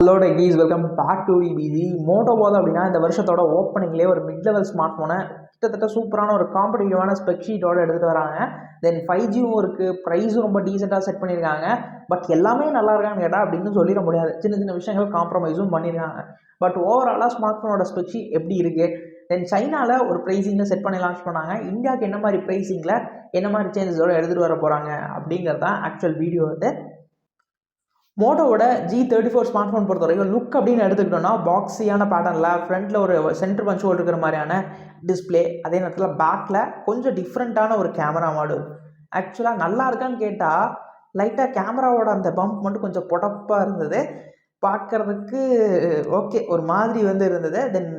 Hello techies welcome back to PG Moto போது அப்படின்னா இந்த வருஷத்தோட ஓப்பனிங்லேயே ஒரு மிட் லெவல் ஸ்மார்ட் ஃபோனை கிட்டத்தட்ட சூப்பரான ஒரு காம்படிட்டிவான ஸ்பெக்ஷீட்டோடு எடுத்துகிட்டு வராங்க. தென் ஃபைவ் ஜியும் இருக்குது ப்ரைஸும் ரொம்ப டீசெண்டாக செட் பண்ணியிருக்காங்க. பட் எல்லாமே நல்லா இருக்கான்னு கேட்டால் அப்படின்னு சொல்லிட முடியாது. சின்ன சின்ன விஷயங்கள் காம்ப்ரமைஸும் பண்ணியிருக்காங்க. பட் ஓவராலாக ஸ்மார்ட் ஃபோனோட ஸ்பெக்ஷி எப்படி இருக்குது தென் சைனாவில் ஒரு ப்ரைஸிங்கில் செட் பண்ணி லான்ச் பண்ணாங்க. இந்தியாவுக்கு என்ன மாதிரி ப்ரைஸிங்கில் என்ன மாதிரி சேஞ்சஸோட எடுத்துகிட்டு வர போகிறாங்க அப்படிங்கிறது தான் ஆக்சுவல் வீடியோ வந்து மோட்டோவோட G thirty four smart phone பொறுத்த வரைக்கும் லுக் அப்படின்னு எடுத்துக்கிட்டோம்னா பாக்ஸியான பேட்டர்னில் ஃப்ரண்ட்டில் ஒரு சென்டர் பஞ்ச் ஹோல் இருக்கிற மாதிரியான டிஸ்பிளே அதே நேரத்தில் பேக்கில் கொஞ்சம் டிஃப்ரெண்ட்டான ஒரு கேமரா மாடல் ஆக்சுவலாக நல்லா இருக்கான்னு கேட்டால் லைட்டாக கேமராவோட அந்த பம்ப் மட்டும் கொஞ்சம் புடப்பாக இருந்தது. பார்க்குறதுக்கு ஓகே ஒரு மாதிரி வந்து இருந்தது. தென்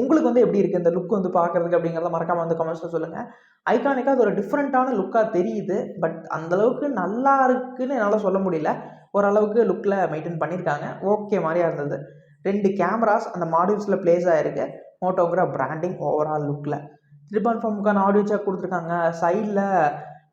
உங்களுக்கு வந்து எப்படி இருக்குது இந்த லுக் வந்து பார்க்குறதுக்கு அப்படிங்கிறத மறக்காமல் வந்து கமெண்ட்ஸில் சொல்லுங்கள் ஐகானிக்காக அது ஒரு டிஃப்ரெண்ட்டான லுக்காக தெரியுது. பட் அந்தளவுக்கு நல்லா இருக்குன்னு என்னால் சொல்ல முடியல. ஓரளவுக்கு லுக்கில் மெயின்டைன் பண்ணியிருக்காங்க ஓகே மாதிரியா இருந்தது. ரெண்டு கேமராஸ் அந்த மாடியூல்ஸில் ப்ளேஸ் ஆகிருக்கு மோட்டோங்கிற பிராண்டிங் ஓவரால் லுக்கில் த்ரீ ஃபார்முக்கான ஃபோமுக்கான ஆடியோ கொடுத்துருக்காங்க. சைடில்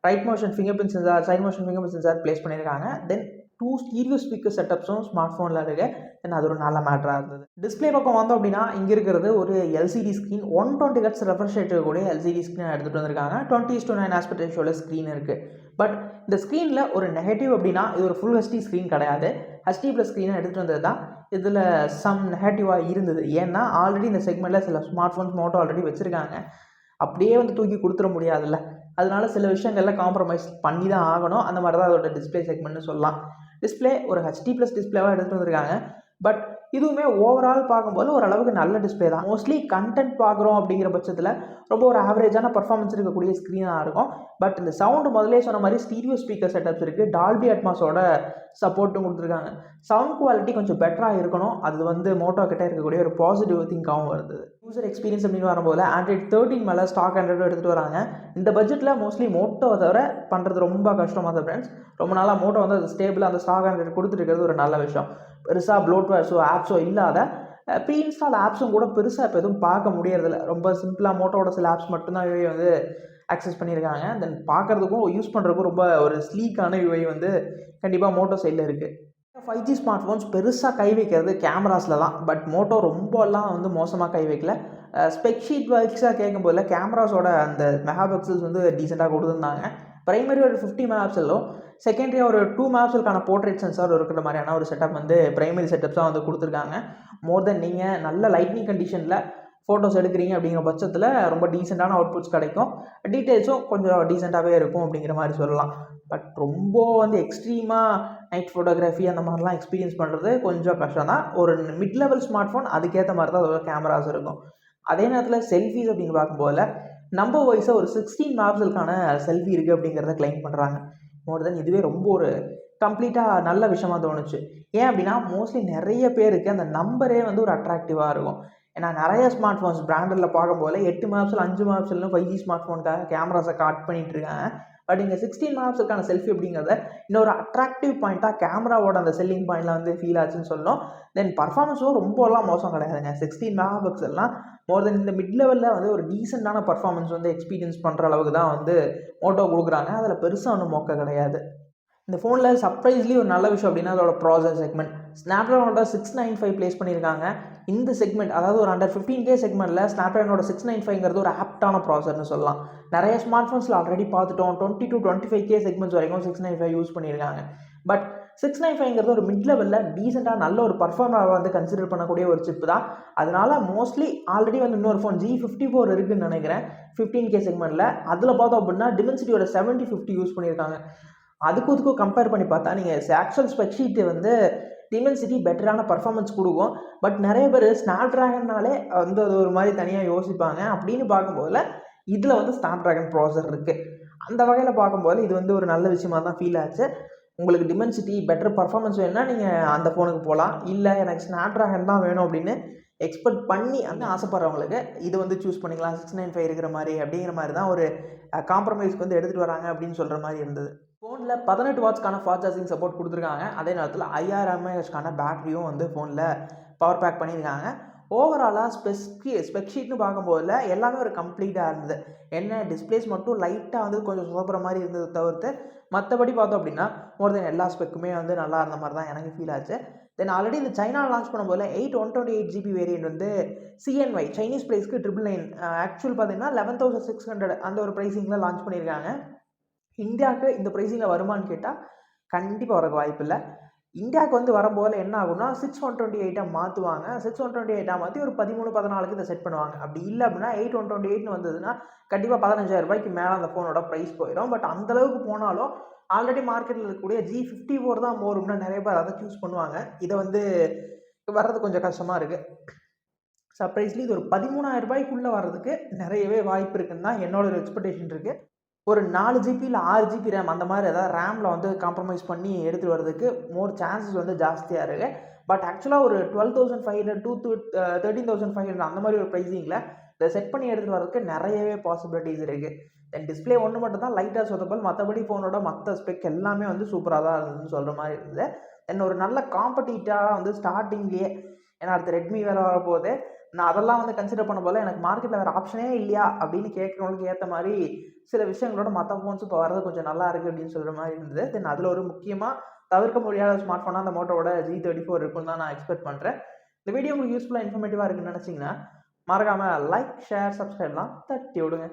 right motion fingerprint sensor side motion fingerprint sensor place பண்ணியிருக்காங்க தென் டூ ஸ்டீரியோ ஸ்பீக்கர் செட்டப்ஸும் ஸ்மார்ட் ஃபோனில் இருக்குது தென் அது ஒரு நல்ல மேட்டராக இருந்தது. டிஸ்பிளே பக்கம் வந்தோம் அப்படின்னா இங்கே இருக்கிறது ஒரு LCD screen one twenty hertz refresh rate கூட எல்சிடி ஸ்க்ரீன் எடுத்துகிட்டு வந்திருக்காங்க. டுவெண்ட்டி டூ நைன் ஆஸ்பெக்ட் ரேஷியோவில் ஸ்க்ரீன் இருக்குது பட் இந்த ஸ்க்ரீனில் ஒரு நெகட்டிவ் அப்படின்னா இது ஒரு ஃபுல் ஹெச்டி ஸ்க்ரீன் கிடையாது. ஹெச்டி ப்ளஸ் ஸ்க்ரீனை எடுத்துகிட்டு வந்தது தான் இதில் சம் நெகட்டிவாக இருந்தது. ஏன்னா ஆல்ரெடி இந்த செக்மெண்ட்டில் சில ஸ்மார்ட் ஃபோன்ஸ் மோட்டோ ஆல்ரெடி வச்சுருக்காங்க. அப்படியே வந்து தூக்கி கொடுத்துட முடியாதுல்ல. அதனால சில விஷயங்கள்ல காம்ப்ரமைஸ் பண்ணி தான் ஆகணும். அந்த மாதிரி தான் அதோட டிஸ்பிளே செக்மெண்ட்னு சொல்லலாம். டிஸ்பிளே ஒரு ஹெச்டி ப்ளஸ் டிஸ்பிளேவாக எடுத்துகிட்டு வந்திருக்காங்க. பட் இதுவுமே ஓவரால் பார்க்கும்போது ஓரளவுக்கு நல்ல டிஸ்பிளே தான். மோஸ்ட்லி கண்டென்ட் பார்க்குறோம் அப்படிங்கிற பட்சத்தில் ரொம்ப ஒரு ஆவரேஜான பர்ஃபார்மன்ஸ் இருக்கக்கூடிய ஸ்க்ரீனாக இருக்கும். பட் இந்த சவுண்டு முதலே சொன்ன மாதிரி ஸ்டீரியோ ஸ்பீக்கர் செட்டப்ஸ் இருக்குது டால்பி அட்மாஸோட சப்போர்ட்டும் கொடுத்துருக்காங்க. சவுண்ட் குவாலிட்டி கொஞ்சம் பெட்டராக இருக்கணும். அது வந்து மோட்டோ கிட்ட இருக்கக்கூடிய ஒரு பாசிட்டிவ் திங்காகவும் வருது. யூசர் எக்ஸ்பீரியன்ஸ் அப்படின்னு வரும்போது ஆண்ட்ராய்ட் தேர்ட்டின் மேலே ஸ்டாக் ஆண்ட்ராய்டு எடுத்துகிட்டு வராங்க. இந்த பட்ஜெட்டில் மோஸ்ட்லி மோட்டோவை தவிர பண்ணுறது ரொம்ப கஷ்டமாக தான் ஃப்ரெண்ட்ஸ் ரொம்ப நாளாக மோட்டோ வந்து அது ஸ்டேபிளாக அந்த ஸ்டாக் ஆண்ட்ராய்டு கொடுத்துருக்கிறது ஒரு நல்ல விஷயம். பெருசாக ப்ளோட்வேர்ஸோ ஆப்ஸோ இல்லாத ப்ரீ இன்ஸ்டால் ஆப்ஸும் கூட பெருசாக இப்போ எதுவும் பார்க்க முடியறதில்ல. ரொம்ப சிம்பிளாக மோட்டோட சில ஆப்ஸ் மட்டும்தான் யூஐ வந்து ஆக்சஸ் பண்ணியிருக்காங்க. தென் பார்க்குறதுக்கும் யூஸ் பண்ணுறதுக்கும் ரொம்ப ஒரு ஸ்லீக்கான யூஐ வந்து கண்டிப்பாக மோட்டோ சைடில் இருக்குது ஃபைவ் ஜி ஸ்மார்ட் ஃபோன்ஸ் பெருசாக கை வைக்கிறது கேமராஸில் தான். பட் மோட்டோ ரொம்பலாம் வந்து மோசமாக கை வைக்கல. ஸ்பெக்ஷீட் வைக்ஸாக கேட்கும்போதில் கேமராஸோட அந்த மெகா பிக்சல்ஸ் வந்து டீசெண்டாக கொடுத்துருந்தாங்க. ப்ரைமரி ஒரு ஃபிஃப்டி மெகாபிக்சலும் செகண்டரி ஒரு டூ மெகாபிக்சலுக்கான போர்ட்ரேட் சென்சார் இருக்கிற மாதிரியான ஒரு செட்டப் வந்து பிரைமரி செட்டப்ஸாக வந்து கொடுத்துருக்காங்க. மோர் தென் நீங்கள் நல்ல லைட்னிங் கண்டிஷனில் ஃபோட்டோஸ் எடுக்கிறீங்க அப்படிங்கிற பட்சத்தில் ரொம்ப டீசெண்டான அவுட்புட்ஸ் கிடைக்கும். டீட்டெயில்ஸும் கொஞ்சம் டீசெண்டாகவே இருக்கும் அப்படிங்கிற மாதிரி சொல்லலாம். பட் ரொம்ப வந்து எக்ஸ்ட்ரீமாக நைட் ஃபோட்டோகிராஃபி அந்த மாதிரிலாம் எக்ஸ்பீரியன்ஸ் பண்ணுறது கொஞ்சம் கஷ்டம் தான். ஒரு மிட் லெவல் ஸ்மார்ட் ஃபோன் அதுக்கேற்ற மாதிரி தான் அதோட கேமராஸ் இருக்கும். அதே நேரத்தில் செல்ஃபிஸ் அப்படின்னு பார்க்கும்போது நம்பர் வைஸாக ஒரு சிக்ஸ்டீன் மேப்ஸுக்கான செல்ஃபி இருக்குது அப்படிங்கிறத கிளைம் பண்ணுறாங்க மோர் தென் இதுவே ரொம்ப ஒரு கம்ப்ளீட்டாக நல்ல விஷயமா தோணுச்சு. ஏன் அப்படின்னா மோஸ்ட்லி நிறைய பேருக்கு அந்த நம்பரே வந்து ஒரு அட்ராக்டிவாக இருக்கும். ஏன்னா நிறைய ஸ்மார்ட் ஃபோன்ஸ் பிராண்டடில் பார்க்கும்போது எட்டு மேப்ஸில் அஞ்சு மேப்ஸ்லாம் ஃபைவ் ஜி ஸ்மார்ட் ஃபோனுக்காக கேமராஸை காட் பண்ணிகிட்ருக்காங்க பட் இங்கே சிக்ஸ்டீன் மேப்ஸுக்கான செல்ஃபி அப்படிங்கிறத இன்னொரு அட்ராக்டிவ் பாயிண்ட்டாக கேமராவோட அந்த செல்லிங் பாயிண்டில் வந்து ஃபீல் ஆச்சுன்னு சொல்லணும் தென் பர்ஃபார்மன்ஸும் ரொம்பலாம் மோசம் கிடையாதுங்க. சிக்ஸ்டீன் மெகா பிக்சல்லாம் மோர் தென் இந்த மிட் லெவலில் வந்து ஒரு டீசெண்டான பர்ஃபார்மன்ஸ் வந்து எக்ஸ்பீரியன்ஸ் பண்ணுற அளவுக்கு தான் வந்து மோட்டோ கொடுக்குறாங்க. அதில் பெருசாக ஒன்றும் மொக்க கிடையாது. இந்த ஃபோனில் சர்ப்ரைஸ்லி ஒரு நல்ல விஷயம் அப்படின்னா அதோட ப்ராசஸ் செக்மெண்ட் ஸ்னாப்ட்ராகனோட சிக்ஸ் நைன் ஃபைவ் ப்ளேஸ் பண்ணியிருக்காங்க. இந்த செக்மெண்ட் அதாவது ஒரு அண்டர் ஃபிஃப்டீன் கே செக்மெண்ட்டில் ஸ்னாப்ட்ராகனோட சிக்ஸ் நைன் ஃபைவ்ங்கிறது ஒரு ஆப்டான ப்ராசர்னு சொல்லலாம். நிறைய ஸ்மார்ட் ஃபோன்ஸில் ஆல்ரெடி பார்த்துட்டோம். Twenty two twenty five K segments வரைக்கும் சிக்ஸ் நைன் ஃபைவ் யூஸ் பண்ணியிருக்காங்க. பட் சிக்ஸ் நைன் ஃபைவ்ங்கிறது ஒரு மிட் லெவலில் டீசெண்டாக நல்ல ஒரு பர்ஃபார்மராக வந்து கன்சிடர் பண்ணக்கூடிய ஒரு சிப் தான். அதனால மோஸ்ட்லி ஆல்ரெடி வந்து இன்னொரு ஃபோன் ஜி ஃபிஃப்டி ஃபோர் இருக்குதுன்னு நினைக்கிறேன். ஃபிஃப்டீன் கே செக்மெண்ட்டில் அதில் பார்த்தோம் அப்படின்னா டிமென்சிட்டியோட செவன்ட்டி ஃபிஃப்டி யூஸ் பண்ணியிருக்காங்க. அதுக்கும் இதுக்கும் கம்பேர் பண்ணி பார்த்தா நீங்கள் ஆக்சுவல் ஸ்பெக் வந்து வந்து டிமென்சிட்டி பெட்டரான பர்ஃபார்மன்ஸ் கொடுக்கும். பட் நிறைய பேர் ஸ்னாப் ட்ராகன்னாலே வந்து அது ஒரு மாதிரி தனியாக யோசிப்பாங்க. அப்படின்னு பார்க்கும்போதில் இதில் வந்து ஸ்னாப் ட்ராகன் ப்ராசர் இருக்குது அந்த வகையில் பார்க்கும்போது இது வந்து ஒரு நல்ல விஷயமா தான் ஃபீல் ஆச்சு. உங்களுக்கு டிமென்சிட்டி பெட்டர் பர்ஃபார்மன்ஸ் வேணும்னா நீங்கள் அந்த ஃபோனுக்கு போகலாம் இல்லை எனக்கு ஸ்னாப் ட்ராகன் தான் வேணும் அப்படின்னு எக்ஸ்பெக்ட் பண்ணி அந்த ஆசைப்படுறவங்களுக்கு இது வந்து சூஸ் பண்ணிக்கலாம். சிக்ஸ் நைன் ஃபைவ் இருக்கிற மாதிரி அப்படிங்கிற மாதிரி தான் ஒரு காம்ப்ரமைஸ்க்கு வந்து எடுத்துகிட்டு வராங்க அப்படின்னு சொல்கிற மாதிரி இருந்தது. ஃபோனில் பதினெட்டு வாட்ஸ்க்கான ஃபாஸ்ட் சார்ஜிங் சப்போர்ட் கொடுத்துருக்காங்க. அதே நேரத்தில் ஐஆர் எம்ஏஹெச்க்கான பேட்டரியும் வந்து ஃபோனில் பவர் பேக் பண்ணியிருக்காங்க ஓவராலாக ஸ்பெஸ்கி ஸ்பெக்ஷீட்னு பார்க்கும்போதுல எல்லாமே ஒரு கம்ப்ளீட்டாக இருந்தது. என்ன டிஸ்பிளேஸ் மட்டும் லைட்டாக வந்து கொஞ்சம் சுதப்புற மாதிரி இருந்தது தவிர்த்து மற்றபடி பார்த்தோம் அப்படின்னா மோர் தென் எல்லா ஸ்பெக்குமே வந்து நல்லா இருந்த மாதிரி தான் எனக்கு ஃபீல் ஆச்சு. தென் ஆல்ரெடி இந்த சைனா லான்ச் பண்ணும்போது eight one twenty eight GB variant வந்து சிஎன்ஒய் சைனீஸ் ப்ரைஸ்க்கு ட்ரிபிள் நைன் ஆக்சுவல் பார்த்தீங்கன்னா லெவன் தௌசண்ட் சிக்ஸ் ஹண்ட்ரட் அந்த ஒரு ப்ரைஸிங்கில் லான்ச் பண்ணியிருக்காங்க இந்தியாவுக்கு இந்த ப்ரைஸிங்கில் வருமானு கேட்டால் கண்டிப்பாக வரக்கு வாய்ப்பு இல்லை. இந்தியாவுக்கு வந்து வரும்போது என்ன ஆகும்னா சிக்ஸ் ஒன் டுவெண்ட்டி எயிட்டாக மாற்றுவாங்க சிக்ஸ் ஒன் டுவெண்ட்டி எயிட்டாக மாற்றி ஒரு பதிமூணு பதினாலுக்கு இதை செட் பண்ணுவாங்க. அப்படி இல்லை அப்படின்னா எயிட் ஒன் டுவெண்ட்டி எயிட்னு வந்ததுன்னா கண்டிப்பாக பதினஞ்சாயிரம் ரூபாய்க்கு மேலே அந்த ஃபோனோட ப்ரைஸ் போயிடும். பட் அந்தளவுக்கு போனாலும் ஆல்ரெடி மார்க்கெட்டில் இருக்கக்கூடிய ஜி ஃபிஃப்டி ஃபோர் தான் போரும்னா நிறைய பேர் அதை சூஸ் பண்ணுவாங்க. இதை வந்து வர்றது கொஞ்சம் கஷ்டமாக இருக்குது சர்ப்ரைஸ்லி இது ஒரு பதிமூணாயிரம் ரூபாய்க்குள்ளே வர்றதுக்கு நிறையவே வாய்ப்பு இருக்குன்னு தான் என்னோட ஒரு எக்ஸ்பெக்டேஷன் இருக்குது ஒரு நாலு ஜிபி இல்லை ஆறு ஜிபி ரேம் அந்த மாதிரி ஏதாவது ரேமில் வந்து காம்ப்ரமைஸ் பண்ணி எடுத்துகிட்டு வர்றதுக்கு மோர் சான்சஸ் வந்து ஜாஸ்தியாக இருக்குது பட் ஆக்சுவலாக ஒரு twelve thousand five hundred to thirteen thirteen thousand five hundred அந்த மாதிரி ஒரு ப்ரைஸிங்கில் இதை செட் பண்ணி எடுத்துகிட்டு வரதுக்கு நிறையவே பாசிபிலிட்டிஸ் இருக்குது தென் டிஸ்பிளே ஒன்று மட்டும் தான் லைட்டாக சொதப்பல் மற்றபடி ஃபோனோட மற்ற ஸ்பெக் எல்லாமே வந்து சூப்பராக தான் இருந்ததுன்னு சொல்கிற மாதிரி இருந்தது தென் ஒரு நல்ல காம்படிட்டாக வந்து ஸ்டார்டிங்லேயே ஏன்னா அடுத்து ரெட்மி வேறு வரப்போகுது. நான் அதெல்லாம் வந்து கன்சிடர் பண்ண போல எனக்கு மார்க்கெட்டில் வேறு ஆப்ஷனே இல்லையா அப்படின்னு கேட்குறவங்களுக்கு ஏற்ற மாதிரி சில விஷயங்களோட மற்ற ஃபோன்ஸ் இப்போ வரது கொஞ்சம் நல்லா இருக்குது அப்படின்னு சொல்கிற மாதிரி இருந்தது. தென் அதில் ஒரு முக்கியமாக தவிர்க்க முடியாத ஸ்மார்ட் ஃபோனாக அந்த மோட்டோட ஜி தேர்ட்டி ஃபோர் இருக்குன்னு தான் நான் எக்ஸ்பெக்ட் பண்ணுறேன் இந்த வீடியோ உங்களுக்கு யூஸ்ஃபுல்லாக இன்ஃபர்மேட்டிவாக இருக்குன்னு நினச்சிங்கன்னா மறக்காமல் லைக் ஷேர் சப்ஸ்கிரைப்லாம் தட்டி விடுங்க.